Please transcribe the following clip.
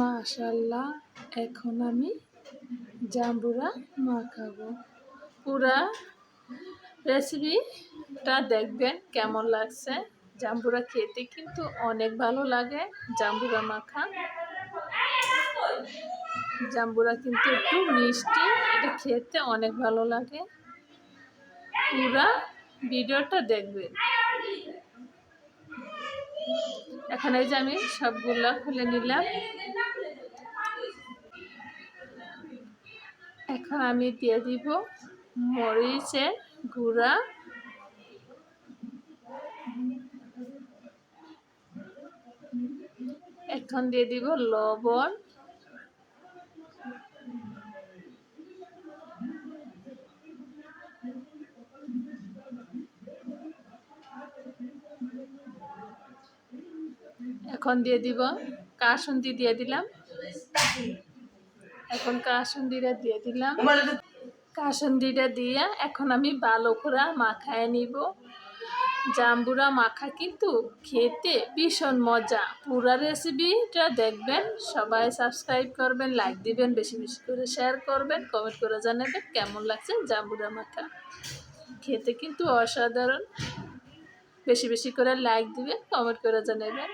মাশাল্লাহ, এখন আমি জাম্বুরা মাখাবো। পুরা রেসিপিটা দেখবেন কেমন লাগছে। জাম্বুরা খেতে কিন্তু অনেক ভালো লাগে, জাম্বুরা মাখা। জাম্বুরা কিন্তু একটু মিষ্টি, এটা খেতে অনেক ভালো লাগে। পুরা ভিডিওটা দেখবেন। এখন যে আমি সবগুলা খুলে নিলাম। এখন আমি দিয়ে দিব মরিচের গুঁড়া। এখন দিয়ে দিব লবণ। এখন দিয়ে দিব কাসুন্দি দিয়ে দিলাম। এখন কাসুন্দিটা দিয়ে দিলাম। কাসুন্দিটা দিয়ে এখন আমি ভালো করে মাখায় নিব। জাম্বুরা মাখা কিন্তু খেতে ভীষণ মজা। পুরা রেসিপিটা দেখবেন সবাই সাবস্ক্রাইব করবেন লাইক দিবেন বেশি বেশি করে শেয়ার করবেন কমেন্ট করে জানাবেন কেমন লাগছে জাম্বুরা মাখা। খেতে কিন্তু অসাধারণ। বেশি বেশি করে লাইক দিবেন কমেন্ট করে জানাবেন।